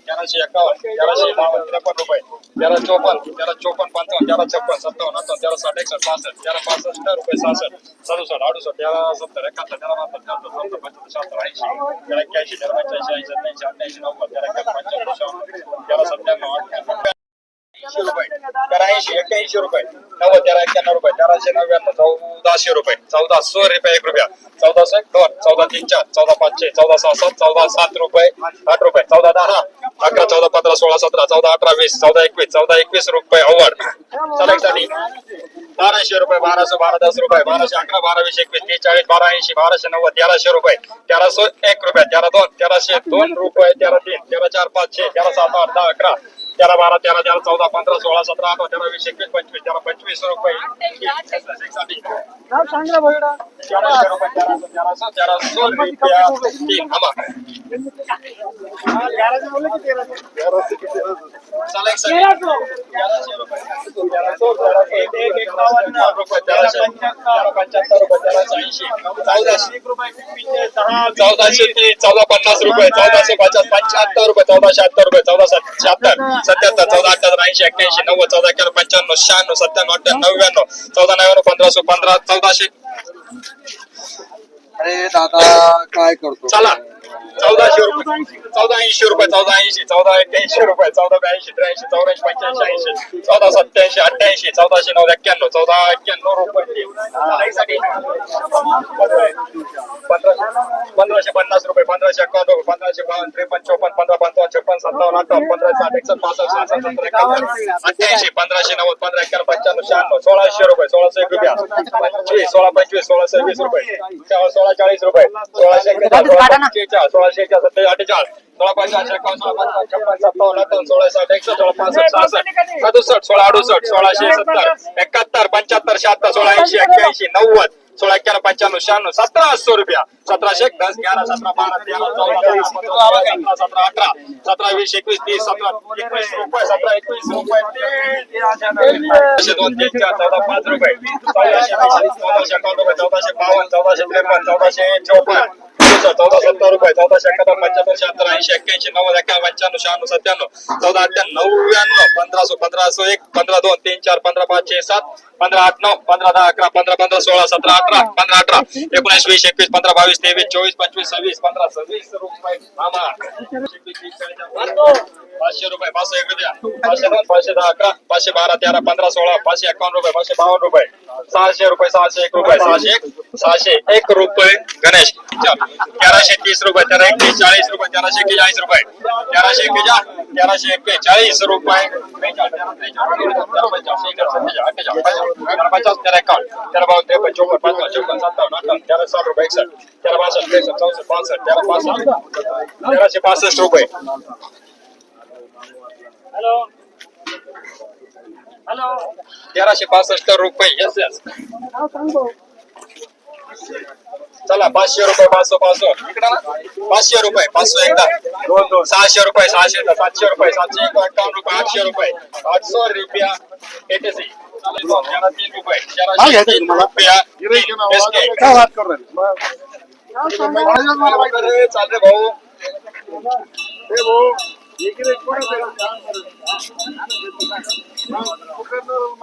तेराशे एकावन्न तेराशे बावन्न त्रेपन्न रुपये तेरा चोपन्न तेरा चोपन्न पंचावन्न तेरा छप्पन सत्तावन्न अठ्ठावन्न तेरा साठ एकसष्ट पासष्ट तेरा पासष्ट रुपये सहासष्ट सदुसष्ट अडुसष्ट तेरा सत्तर एकाहत्तर तेरा बहात्तर त्र्याहत्तर चौदा पंच्याहत्तर शहात्तर ऐंशी तेरा एक्क्याऐंशी तेरा पंच्याऐंशी ऐंशी सत्याऐंशी अठ्ठ्याऐंशी नव्वद तेरा पंच्याण्णव तेरा सत्त्याण्णव अठ्ठ्याण्णव ऐंशी रुपये. तेरा ऐंशी एक्क्याऐंशी रुपये. नव्वद तेरा एक्क्याण्णव रुपये. तेराशे नव्याण्णव चौदाशे रुपये. चौदा सो रुपये एक रुपया. चौदा सो एक दोन. चौदा तीन चार. चौदा पाचशे. चौदा सहा सात. चौदा सात रुपये आठ रुपये. चौदा दहा. अकरा चौदा पंधरा सोळा सतरा. चौदा अठरा वीस. चौदा एकवीस. चौदा एकवीस रुपये. अवघडसाठी. बाराशे रुपये बाराशे बारा दस रुपये. बाराशे अकरा बारा वीस एकवीस तीस चाळीस बारा ऐंशी बाराशे नव्वद तेराशे रुपये. तेराशे एक रुपये. तेरा दोन. तेराशे दोन रुपये. तेरा तीन. तेरा चार पाचशे. तेरा सात आठ दहा अकरा. तेरा बारा तेरा तेरा चौदा पंधरा सोळा सतरा अठरा तेरा वीस एकवीस पंचवीस तेरा पंचवीस रुपये साठी तेराशे रुपये तेराशे रुपया तीन थांबा चला एक second. तेराशे रुपये तेराशे एक एक एकावन्न रुपये तेराशे तेरा पंच्याहत्तर रुपये तेराशे ऐंशी चौदाशे चौदाशे तीस चौदा पन्नास रुपये चौदाशे पचास पंच्याहत्तर रुपये चौदाशे अठ्तर रुपये चौदा शहात्तर सत्याहत्तर चौदा अठ्याहत्तर ऐंशी अठ्ठ्याऐंशी नव्वद चौदा अकरा पंच्याण्णव शहाण्णव सत्त्याण्णव अठ्ठ्याण्णव नव्याण्णव चौदा नव्याण्णव पंधराशे पंधरा चौदाशे अरे दादा काय करतो? चला. चौदाशे रुपये. चौदा ऐंशी रुपये चौदा ऐंशी चौदा एक्क्याऐंशी रुपये चौदा ब्याऐंशी त्र्याऐंशी चौऱ्याऐंशी पंच्याऐंशी ऐंशी चौदा सत्याऐंशी अठ्ठ्याऐंशी चौदाशे नऊ एक्क्याण्णव चौदा एक्क्याण्णव रुपये. पंधराशे पन्नास रुपये पंधराशे एकावन्न रुपये पंधराशे बावन्न त्रेपन्न चोपन्न पंधरा पंचावन्न छप्पन सत्तावन्न अठ्ठावन्न पंधरा साठ एकसष्ट पासष्ट सहासष्ट सत्तर एकाहत्तर अठ्ठ्याऐंशी पंधराशे नव्वद पंधरा एक्क्याण्णव पंच्याण्णव शहाण्णव सोळाशे रुपये सोळाशे एक रुपया. पंचवीस सोळा पंचवीस सोळाशे वीस रुपये. सोळा चाळीस रुपये. सोळाशे सोळा सोळाशे अठ्ठेचाळीस. सोळा पंचाळीस एकावन्न सोळा पंचावन्न छप्पन सत्तावन्न सोळा साठ एकसष्ट सोळा पासष्ट सहासष्ट. सदुसष्ट सोळा अडुसष्ट सोळाशे सत्तर एकाहत्तर पंच्याहत्तर शहात्तर सोळा ऐंशी एक्क्याऐंशी नव्वद सोळा एक्क्याण्णव पंच्याण्णव शहाण्णव सतराशे रुपया. सतराशे एक दस ग्यारा सतरा बारा तेरा चौदा सतरा सतरा अठरा सतरा वीस एकवीस तीस सतरा एकवीस रुपये सतरा एकवीस रुपये दोन तीन चार चौदा पाच रुपये. चौदाशे वीस चौदाशे अकावन्न रुपये चौदाशे बावन्न चौदाशे त्रेपन्न चौदाशे चौपन्न. चौदा सत्तर रुपये चौदा एकाहत्तर पंच्याहत्तर शहात्तर ऐंशी एक्क्याऐंशी नव्वद एक्क्याण्णव पंच्याण्णव शहाण्णव सत्त्याण्णव चौदा अठ्ठ्याण्णव नव्याण्णव पंधरा सो पंधरा सो एक पंधरा दोन तीन चार पंधरा पाच छे सात पंधरा आठ नऊ पंधरा दहा अकरा पंधरा पंधरा सोळा सतरा अठरा पंधरा अठरा एकोणीस वीस एकवीस पंधरा बावीस तेवीस चोवीस पंचवीस सव्वीस पंधरा सव्वीस रुपये पाचशे रुपये पाचशे एक पाचशे दोन पाचशे दहा अकरा पाचशे बारा तेरा पंधरा सोळा पाचशे एकावन्न रुपये पाचशे बावन्न रुपये सहाशे रुपये सहाशे एक रुपये सहाशे एक सहाशे एक रुपये. गणेश तेराशे तीस रुपये तेरा चाळीस रुपये तेराशे एक्केचाळीस रुपये. तेराशे एक्केचाळीस तेराशे एक्केचाळीस रुपये. पचास तेरा एकावन्न तेरा बावन्न त्रेपन्न चोपन्न पंचावन्न चोपन्न सत्तावन्न अठ्ठावन्न तेरा साठ रुपये एकसष्ट तेरा बासष्ट त्रेसष्ट चौसष्ट पासष्ट तेरा पासष्ट तेराशे पासष्ट रुपये. तेराशे पासष्ट रुपये येस येस. चला पाचशे रुपये पाचशे पाचशे. पाचशे रुपये पाचशे एकदा. दोन दोन. सहाशे रुपये सहाशे सातशे रुपये सातशे अठ्ठावन्न रुपये आठशे रुपये. आठशे रुपया एटीसी तीन रुपये तीन रुपया तीन SK. काय बात कर अरे, चाल रे भाऊ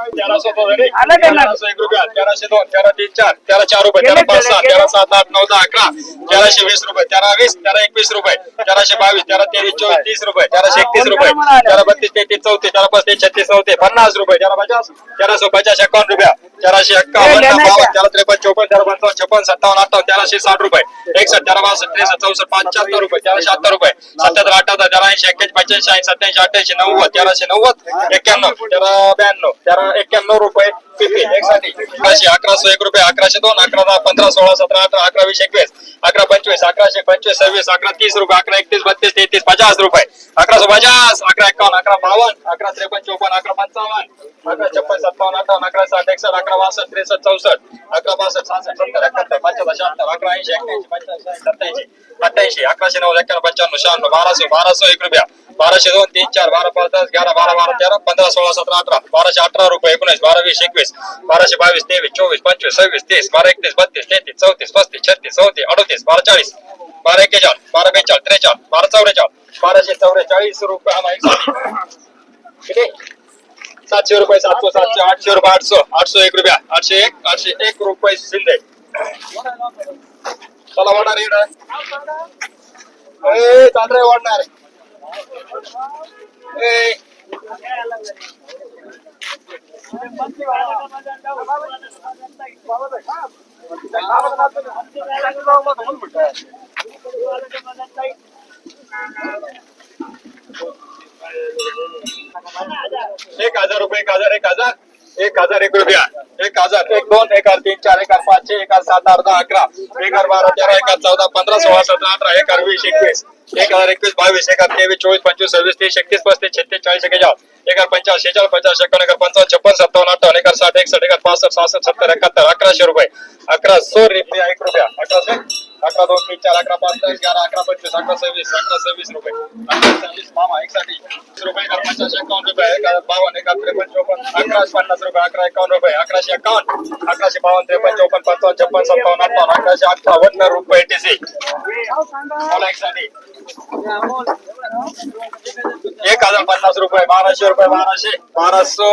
तेराशे दोन तेराशे एक रुपया तेराशे दोन तेरा तीन चार तेरा चार रुपये तेरा पाच सहा तेरा सात आठ नऊ दहा अकरा तेराशे वीस रुपये तेरा वीस तेरा एकवीस रुपये तेराशे बावीस तेरा तेवीस चोवीस तीस रुपये तेराशे एकतीस रुपये तेरा बत्तीस तेहतीस चौतीस तेरा पस्तीस छत्तीस चौतीस पन्नास रुपये तेरा पचास तेराशे पचास एकावन्न रुपया तेराशे एक्कावन्न बावन्न तेरा त्रेपन्न चौपन्न तेरा पंचावन्न छप्पन सत्तावन्न अठ्ठावन्न तेराशे साठ रुपये एकसठ तेरा बासष्ट त्रेसष्ट चौसष्ट पंच्याहत्तर रुपये तेराशे शहात्तर रुपये सत्याहत्तर अठ्याहत्तर तेरा ऐंशी एक्क्याऐंशी पंच्याऐंशी ऐंशी सत्याऐंशी अठ्ठ्याऐंशी नव्वद तेराशे नव्वद एक्क्याण्णव तेरा ब्याण्णव तेरा एक्क्याण्णव रुपये फिफ्टी एकसाठी. अकराशे अकराशे एक रुपये अकराशे दोन अकरा दहा पंधरा सोळा सतरा अठरा अकरा वीस एकवीस अकरा पंचवीस अकराशे पंचवीस सव्वीस अकरा तीस रुपये अकरा एकतीस बत्तीस तेहतीस पचास रुपये. अकराशे पचास अकरा एकावन्न अकरा बावन्न अकरा त्रेपन्न चौपन्न अकरा पंचावन्न अकरा छप्पन सत्तावन्न अठ्ठावन्न अकरा साठ एकसष्ट अकरा बासष्ट त्रेसष्ट चौसष्ट अकरा बासष्ट सहासष्ट सत्तर एकाहत्तर पंचाहत्तर शहात्तर अकरा ऐंशी एक्क्याऐंशी पंच्याऐंशी सत्याऐंशी अठ्ठ्याऐंशी अकराशे नऊ एक्क्याण्णव पंच्याण्णव शहाण्णव बाराशे बाराशे एक रुपया. बाराशे दोन तीन चार बारा पाच दस ग्यारा बारा बारा तेरा पंधरा सोळा सतरा अठरा बाराशे अठरा रुपये एकोणीस बारा वीस एकवीस बाराशे बावीस तेवीस चोवीस पंचवीस सव्वीस तीस बारा एकतीस बत्तीस तेहतीस चौतीस पस्तीस छत्तीस चौतीस अडतीस बारा चाळीस बारा एक्केचाळीस बारा बेचाळीस त्रेचाळीस बारा चौवेचाळीस बाराशे चौवेचाळीस रुपये सातशे रुपये सातशे सातशे आठशे रुपये आठशे आठशे एक रुपया आठशे एक आठशे एक रुपये शिंदे चला वाढणार ए वाढणार एक हजार रुपये एक हजार एक हजार. एक हजार एक रुपया. एक हजार एक दोन एक हजार तीन चार एक हजार पाचशे एक हजार सात आठ दहा अकरा. एक हजार बारा तेरा एक हजार चौदा पंधरा सोळा सतरा अठरा एक हजार वीस एकवीस. एक हजार एकवीस बावीस एक हजार तेवीस चोवीस पंचवीस सव्वीस तीस एकतीस पस्तीस छत्तीस चाळीस एकेचाळीस एक हजार पंचाळीस शेचाळीस पचास एकावन्न एक हजार पंचावन्न छप्पन सत्तावन्न अठ्ठावन्न एक हजार साठ एकसष्ट एक हजार पासष्ट सहासष्ट सत्तर एकाहत्तर अकराशे रुपये अकरा दोन तीन चार अकरा पाच दस ग्यारा अकरा पंचवीस अकरा सव्वीस अकरा सव्वीस रुपये. अकरा सव्वीस मामा एकसाठी. वीस रुपये एक हजार एकावन्न रुपये एक बावन्न एका त्रेपन्न चौपन्न अकराशे पन्नास रुपये अकरा एकावन्न रुपये अकराशे एकावन्न अकराशे बावन्न त्रेपन्न चौपन्न पंचावन्न छप्पन सत्तावन्न अठ्ठावन्न अकराशे अठ्ठावन्न रुपये टीसी. मला एकसाठी. एक हजार पन्नास रुपये बाराशे रुपये बाराशे बाराशे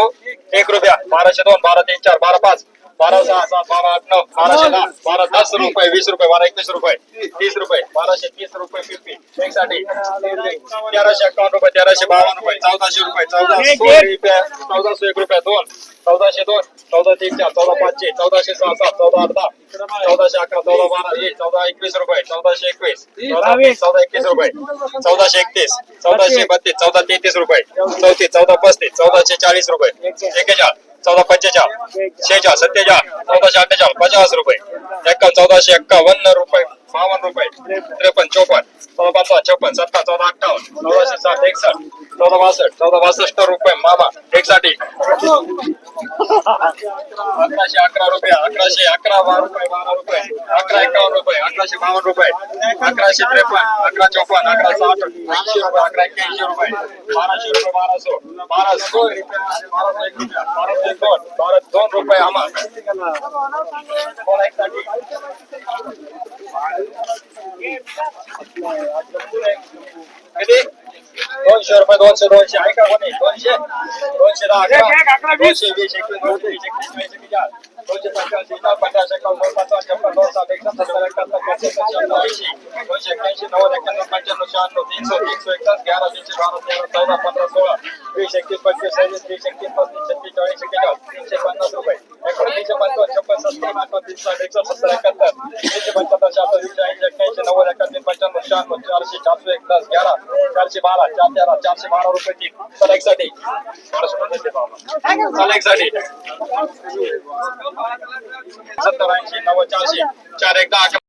एक रुपया. बाराशे दोन बारा तीन चार बारा पाच. बारा सहा बारा आठ नऊ बाराशे दहा बारा दस रुपये वीस रुपये बारा एकवीस रुपये तीस रुपये बाराशे तीस रुपये फिफ्टी एक साठी तेराशे अकाउंट रुपये तेराशे बावन्न रुपये चौदाशे रुपये चौदाशे रुपये चौदाशे एक रुपये दोन चौदाशे दोन चौदा तीन चार चौदा पाचशे चौदाशे सहा सात चौदा आठ दहा चौदाशे अकरा चौदा बारा वीस चौदा एकवीस रुपये चौदाशे एकवीस चौदा चौदा एकवीस रुपये चौदाशे एकतीस चौदाशे बत्तीस चौदा तेहतीस रुपये चौतीस चौदा पस्तीस चौदाशे चाळीस रुपये एकेचाळ चौदा पंचेचाळ शेहेचाळ सत्तेचाळ चौदाशे अठ्ठेचाळ पचास रुपये. एक्का चौदाशे एक्कावन्न रुपये. बावन्न रुपये त्रेपन्न चौपन्न चौदा पाच छप्पन सत्ता चौदा अठ्ठावन्न चौदाशे साठ एकसष्ट चौदा बासष्ट चौदा बासष्ट रुपये मामा एक साठी अकराशे अकरा रुपये अकराशे अकरा बारा रुपये बारा रुपये अकरा एकावन्न रुपये अकराशे बावन्न रुपये अकराशे त्रेपन्न अकरा चौपन्न अकरा साठ ऐंशी रुपये अकरा एक्क्याऐंशी रुपये बाराशे रुपये बाराशे बाराशे बाराशे एक रुपया बाराशे एक दोन बारा दोन रुपये आम्हाला कोणा एक साठी किती दोनशे रुपये दोनशे दोनशे ऐका कोणी दोनशे दोनशे दहा अकरा दोनशे वीस एकवीस दोनशे वीस एकवीस वीस एकवीस चार. दोनशे पंच्याऐंशी चार पन्नास एकावन्न दोन पंचावन्न छप्पन्न दोन साठ एकसष्ट सत्तर एकाहत्तर पंच्याहत्तर शहाण्णव ऐंशी दोनशे एक्याऐंशी नव्वद एक्याण्णव पंच्याण्णव शहाण्णव तीनशे तीनशे एकसष्ट ग्यारा तीनशे बारा तेरा चौदा पंधरा सोळा वीस एकवीस पंचवीस सव्वीस तीस एकतीस पस्तीस छत्तीस चाळीस एक्केचाळीस तीनशे पन्नास रुपये एकोणतीसशे पंचावन्न छप्पन सत्तर नव्वद एकाहत्तर पंच्याण्णव शहाण्णव चारशे चारशे एक दस ग्यारा चारशे बारा चार तेरा चारशे बारा रुपये तीन. चला एक सत्तर ऐंशी नव्वद चारशे. चार एक दहा